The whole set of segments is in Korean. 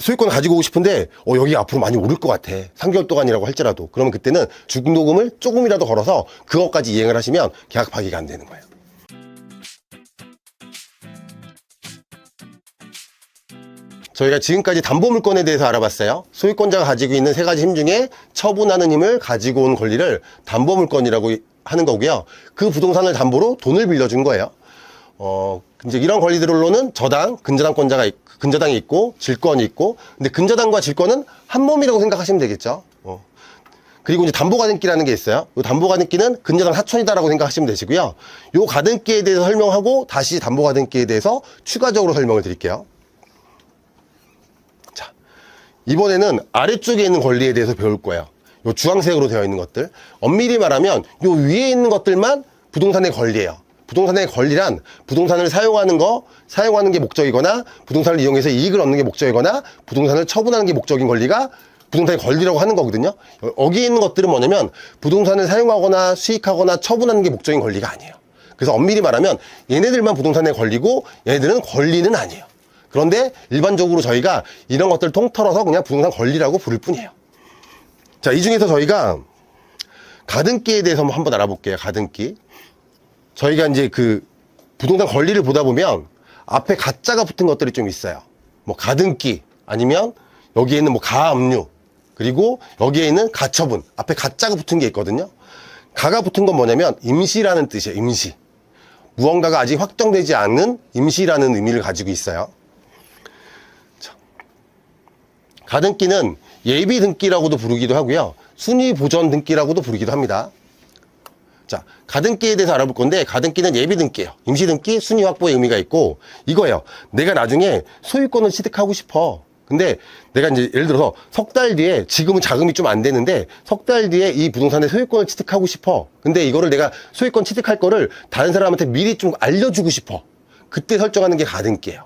소유권을 가지고 오고 싶은데 어 여기 앞으로 많이 오를 것 같아 3개월 동안이라고 할지라도 그러면 그때는 중도금을 조금이라도 걸어서 그것까지 이행을 하시면 계약 파기가 안 되는 거예요 저희가 지금까지 담보물권에 대해서 알아봤어요. 소유권자가 가지고 있는 세 가지 힘 중에 처분하는 힘을 가지고 온 권리를 담보물권이라고 하는 거고요. 그 부동산을 담보로 돈을 빌려준 거예요. 어, 이제 이런 권리들로는 저당, 근저당권자가, 있- 근저당이 있고, 질권이 있고, 근데 근저당과 질권은 한 몸이라고 생각하시면 되겠죠. 어. 그리고 이제 담보가등기라는 게 있어요. 이 담보가등기는 근저당 사촌이다라고 생각하시면 되시고요. 요 가등기에 대해서 설명하고 다시 담보가등기에 대해서 추가적으로 설명을 드릴게요. 자, 이번에는 아래쪽에 있는 권리에 대해서 배울 거예요. 요 주황색으로 되어 있는 것들. 엄밀히 말하면 요 위에 있는 것들만 부동산의 권리예요. 부동산의 권리란 부동산을 사용하는 거, 사용하는 게 목적이거나 부동산을 이용해서 이익을 얻는 게 목적이거나 부동산을 처분하는 게 목적인 권리가 부동산의 권리라고 하는 거거든요. 여기 있는 것들은 뭐냐면 부동산을 사용하거나 수익하거나 처분하는 게 목적인 권리가 아니에요. 그래서 엄밀히 말하면 얘네들만 부동산의 권리고 얘네들은 권리는 아니에요. 그런데 일반적으로 저희가 이런 것들 통틀어서 그냥 부동산 권리라고 부를 뿐이에요. 자, 이 중에서 저희가 가등기에 대해서 한번 알아볼게요. 가등기. 저희가 이제 그 부동산 권리를 보다 보면 앞에 가짜가 붙은 것들이 좀 있어요. 뭐 가등기 아니면 여기에 있는 뭐 가압류 그리고 여기에 있는 가처분 앞에 가짜가 붙은 게 있거든요. 가가 붙은 건 뭐냐면 임시라는 뜻이에요. 임시. 무언가가 아직 확정되지 않은 임시라는 의미를 가지고 있어요. 가등기는 예비 등기라고도 부르기도 하고요. 순위 보전 등기라고도 부르기도 합니다. 자, 가등기에 대해서 알아볼 건데 가등기는 예비 등기예요. 임시 등기, 순위 확보의 의미가 있고 이거예요. 내가 나중에 소유권을 취득하고 싶어. 근데 내가 이제 예를 들어서 석 달 뒤에 지금은 자금이 좀 안 되는데 석 달 뒤에 이 부동산의 소유권을 취득하고 싶어. 근데 이거를 내가 소유권 취득할 거를 다른 사람한테 미리 좀 알려주고 싶어. 그때 설정하는 게 가등기예요.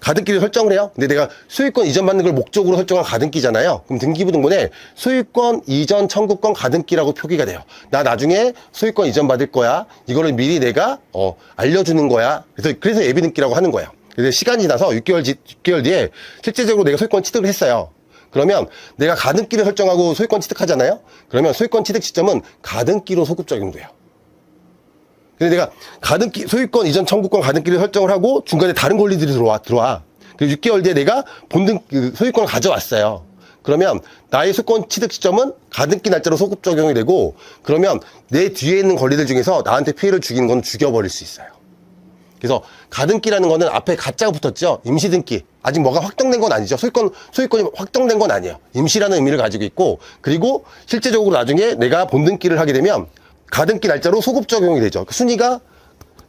가등기를 설정을 해요. 근데 내가 소유권 이전 받는 걸 목적으로 설정한 가등기잖아요. 그럼 등기부등본에 소유권 이전 청구권 가등기라고 표기가 돼요. 나 나중에 소유권 이전 받을 거야. 이거를 미리 내가 어, 알려주는 거야. 그래서 그래서 예비 등기라고 하는 거예요. 그래서 시간이 지나서 6개월, 지, 6개월 뒤에 실제적으로 내가 소유권 취득을 했어요. 그러면 내가 가등기를 설정하고 소유권 취득하잖아요. 그러면 소유권 취득 시점은 가등기로 소급 적용돼요. 근데 내가 가등기, 소유권 이전 청구권 가등기를 설정을 하고 중간에 다른 권리들이 들어와, 들어와. 그리고 6개월 뒤에 내가 본등, 그 소유권을 가져왔어요. 그러면 나의 소유권 취득 시점은 가등기 날짜로 소급 적용이 되고 그러면 내 뒤에 있는 권리들 중에서 나한테 피해를 주긴 건 죽여버릴 수 있어요. 그래서 가등기라는 거는 앞에 가짜가 붙었죠. 임시등기. 아직 뭐가 확정된 건 아니죠. 소유권, 소유권이 확정된 건 아니에요. 임시라는 의미를 가지고 있고, 그리고 실제적으로 나중에 내가 본등기를 하게 되면 가등기 날짜로 소급 적용이 되죠. 그 순위가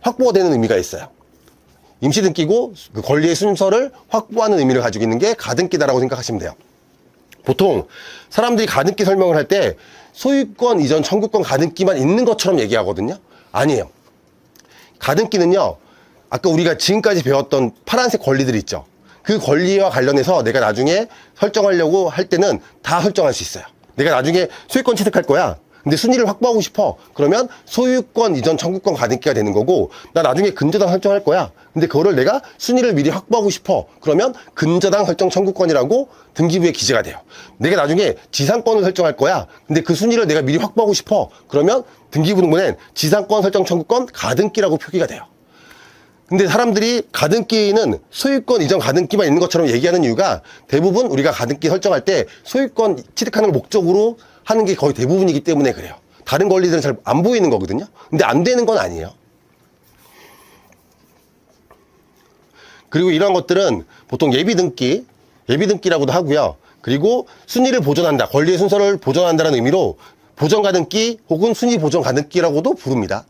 확보가 되는 의미가 있어요. 임시 등기고 그 권리의 순서를 확보하는 의미를 가지고 있는 게 가등기다라고 생각하시면 돼요. 보통 사람들이 가등기 설명을 할 때 소유권 이전 청구권 가등기만 있는 것처럼 얘기하거든요. 아니에요. 가등기는요, 아까 우리가 지금까지 배웠던 파란색 권리들 있죠. 그 권리와 관련해서 내가 나중에 설정하려고 할 때는 다 설정할 수 있어요. 내가 나중에 소유권 취득할 거야. 근데 순위를 확보하고 싶어. 그러면 소유권 이전 청구권 가등기가 되는 거고, 나 나중에 근저당 설정할 거야. 근데 그거를 내가 순위를 미리 확보하고 싶어. 그러면 근저당 설정 청구권이라고 등기부에 기재가 돼요. 내가 나중에 지상권을 설정할 거야. 근데 그 순위를 내가 미리 확보하고 싶어. 그러면 등기부 등본엔 지상권 설정 청구권 가등기라고 표기가 돼요. 근데 사람들이 가등기는 소유권 이전 가등기만 있는 것처럼 얘기하는 이유가 대부분 우리가 가등기 설정할 때 소유권 취득하는 걸 목적으로 하는 게 거의 대부분이기 때문에 그래요. 다른 권리들은 잘 안 보이는 거거든요. 근데 안 되는 건 아니에요. 그리고 이런 것들은 보통 예비 등기, 예비 등기라고도 하고요. 그리고 순위를 보존한다, 권리의 순서를 보존한다는 의미로 보존 가등기 혹은 순위 보존 가등기라고도 부릅니다.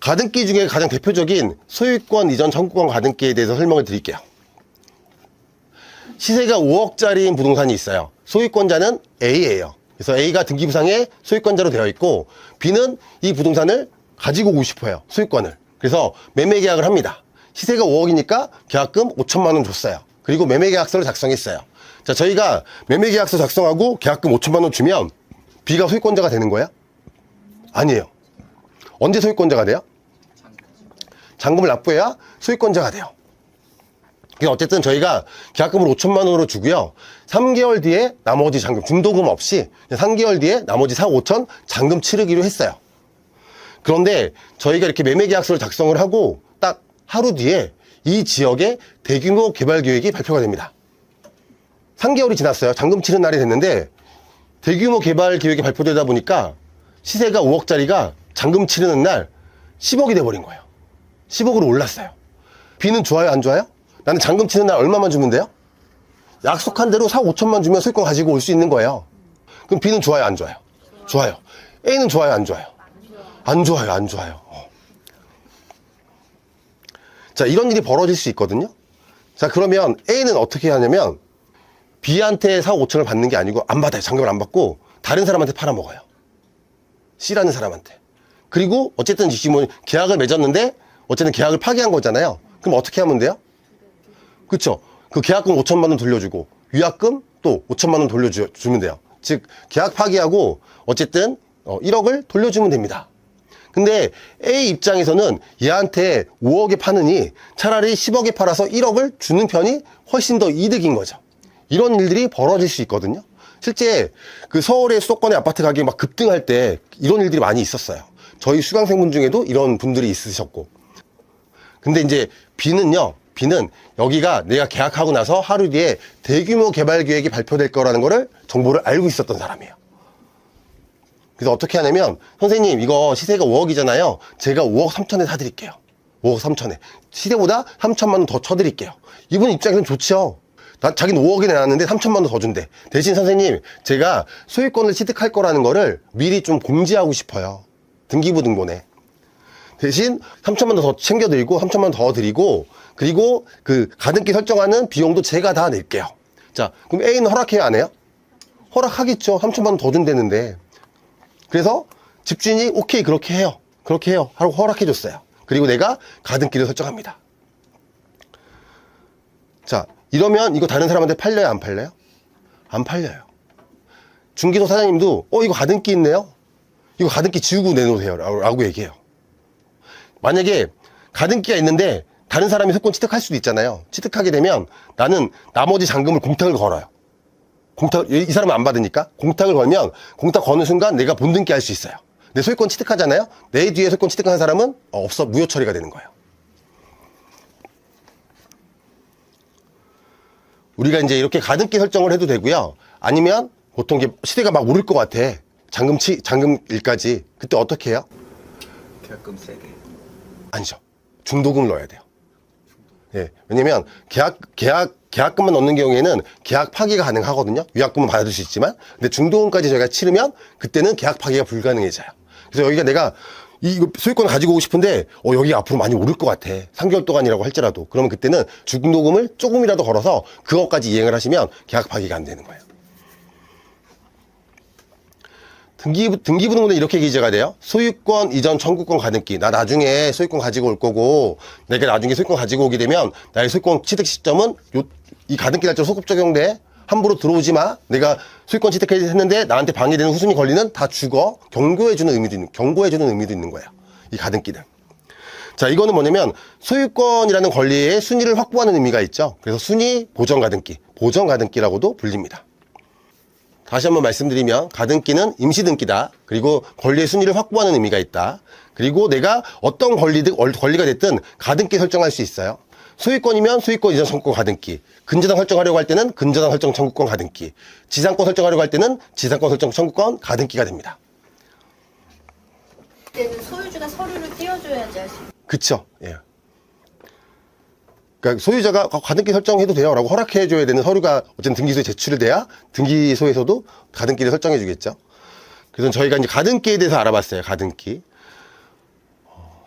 가등기 중에 가장 대표적인 소유권 이전 청구권 가등기에 대해서 설명을 드릴게요. 시세가 5억짜리인 부동산이 있어요. 소유권자는 A예요. 그래서 A가 등기부상에 소유권자로 되어 있고 B는 이 부동산을 가지고 오고 싶어요. 소유권을. 그래서 매매 계약을 합니다. 시세가 5억이니까 계약금 5천만 원 줬어요. 그리고 매매 계약서를 작성했어요. 자, 저희가 매매 계약서 작성하고 계약금 5천만 원 주면 B가 소유권자가 되는 거야? 아니에요. 언제 소유권자가 돼요? 잔금을 납부해야 소유권자가 돼요. 그래서 어쨌든 저희가 계약금을 5천만 원으로 주고요. 3개월 뒤에 나머지 잔금, 중도금 없이 3개월 뒤에 나머지 4, 5천 잔금 치르기로 했어요. 그런데 저희가 이렇게 매매 계약서를 작성을 하고 딱 하루 뒤에 이 지역에 대규모 개발 계획이 발표가 됩니다. 3개월이 지났어요. 잔금 치른 날이 됐는데 대규모 개발 계획이 발표되다 보니까 시세가 5억짜리가 잔금 치르는 날 10억이 돼버린 거예요. 10억으로 올랐어요. 비는 좋아요, 안 좋아요? 나는 잔금 치는 날 얼마만 주면 돼요? 약속한 대로 4, 5천만 주면 소유권 가지고 올 수 있는 거예요. 그럼 B는 좋아요, 안 좋아요? 좋아요. A는 좋아요, 안 좋아요? 안 좋아요, 안 좋아요. 어. 자, 이런 일이 벌어질 수 있거든요. 자, 그러면 A는 어떻게 하냐면 B한테 4, 5천을 받는 게 아니고 안 받아요. 잔금을 안 받고 다른 사람한테 팔아먹어요. C라는 사람한테. 그리고 어쨌든 지금 뭐 계약을 맺었는데 어쨌든 계약을 파기한 거잖아요. 그럼 어떻게 하면 돼요? 그쵸? 그 계약금 5천만 원 돌려주고 위약금 또 5천만 원 돌려주면 돼요. 즉 계약 파기하고 어쨌든 어, 1억을 돌려주면 됩니다. 근데 A 입장에서는 얘한테 5억에 파느니 차라리 10억에 팔아서 1억을 주는 편이 훨씬 더 이득인 거죠. 이런 일들이 벌어질 수 있거든요. 실제 그 서울의 수도권의 아파트 가격이 막 급등할 때 이런 일들이 많이 있었어요. 저희 수강생분 중에도 이런 분들이 있으셨고. 근데 이제 B는요, B는 여기가 내가 계약하고 나서 하루 뒤에 대규모 개발 계획이 발표될 거라는 거를 정보를 알고 있었던 사람이에요. 그래서 어떻게 하냐면, 선생님, 이거 시세가 5억이잖아요. 제가 5억 3천에 사드릴게요. 5억 3천에. 시세보다 3천만 원 더 쳐드릴게요. 이분 입장에서는 좋죠. 나, 자기는 5억이 내놨는데 3천만 원 더 준대. 대신 선생님, 제가 소유권을 취득할 거라는 거를 미리 좀 공지하고 싶어요. 등기부 등본에. 대신 3천만 원 더 챙겨드리고 3천만 원 더 드리고 그리고 그 가등기 설정하는 비용도 제가 다 낼게요. 자, 그럼 A는 허락해요, 안 해요? 허락하겠죠. 3천만 원 더 준다는데. 그래서 집주인이 오케이 그렇게 해요. 그렇게 해요. 하고 허락해 줬어요. 그리고 내가 가등기를 설정합니다. 자, 이러면 이거 다른 사람한테 팔려요, 안 팔려요? 안 팔려요. 중기소 사장님도 어 이거 가등기 있네요. 이거 가등기 지우고 내놓으세요. 라고, 라고 얘기해요. 만약에 가등기가 있는데 다른 사람이 소권 취득할 수도 있잖아요. 취득하게 되면 나는 나머지 잔금을 공탁을 걸어요. 공탁, 이이 사람은 안 받으니까 공탁을 걸면 공탁 거는 순간 내가 본등기 할 수 있어요. 내 소유권 취득하잖아요. 내 뒤에 소유권 취득한 사람은 어, 없어 무효 처리가 되는 거예요. 우리가 이제 이렇게 가등기 설정을 해도 되고요. 아니면 보통 이게 시대가 막 오를 것 같아. 잔금 치, 잔금 일까지. 그때 어떻게 해요? 계약금 세게 아니죠. 중도금 넣어야 돼요. 예. 왜냐면 계약, 계약, 계약금만 넣는 경우에는 계약 파기가 가능하거든요. 위약금은 받을 수 있지만. 근데 중도금까지 저희가 치르면 그때는 계약 파기가 불가능해져요. 그래서 여기가 내가 이 소유권을 가지고 오고 싶은데 어 여기 앞으로 많이 오를 것 같아. 3개월 동안이라고 할지라도. 그러면 그때는 중도금을 조금이라도 걸어서 그것까지 이행을 하시면 계약 파기가 안 되는 거예요. 등기부, 등기부등본에 이렇게 기재가 돼요. 소유권 이전 청구권 가등기. 나 나중에 소유권 가지고 올 거고, 내가 나중에 소유권 가지고 오게 되면, 나의 소유권 취득 시점은 요, 이 가등기 날짜로 소급 적용돼. 함부로 들어오지 마. 내가 소유권 취득했는데 나한테 방해되는 후순위 권리는 다 죽어. 경고해주는 의미도 있는, 경고해주는 의미도 있는 거예요. 이 가등기는. 자, 이거는 뭐냐면 소유권이라는 권리의 순위를 확보하는 의미가 있죠. 그래서 순위 보전 가등기, 보전 가등기라고도 불립니다. 다시 한번 말씀드리면 가등기는 임시등기다. 그리고 권리의 순위를 확보하는 의미가 있다. 그리고 내가 어떤 권리든 권리가 됐든 가등기 설정할 수 있어요. 소유권이면 소유권 이전 청구권 가등기. 근저당 설정하려고 할 때는 근저당 설정 청구권 가등기. 지상권 설정하려고 할 때는 지상권 설정 청구권 가등기가 됩니다. 때는 소유주가 서류를 띄워줘야지 할 수 있어요. 그쵸? 예. 그러니까 소유자가 가등기 설정해도 돼요라고 허락해 줘야 되는 서류가 어쨌든 등기소에 제출이 돼야 등기소에서도 가등기를 설정해 주겠죠. 그래서 저희가 이제 가등기에 대해서 알아봤어요. 가등기. 어,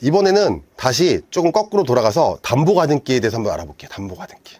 이번에는 다시 조금 거꾸로 돌아가서 담보 가등기에 대해서 한번 알아볼게요. 담보 가등기.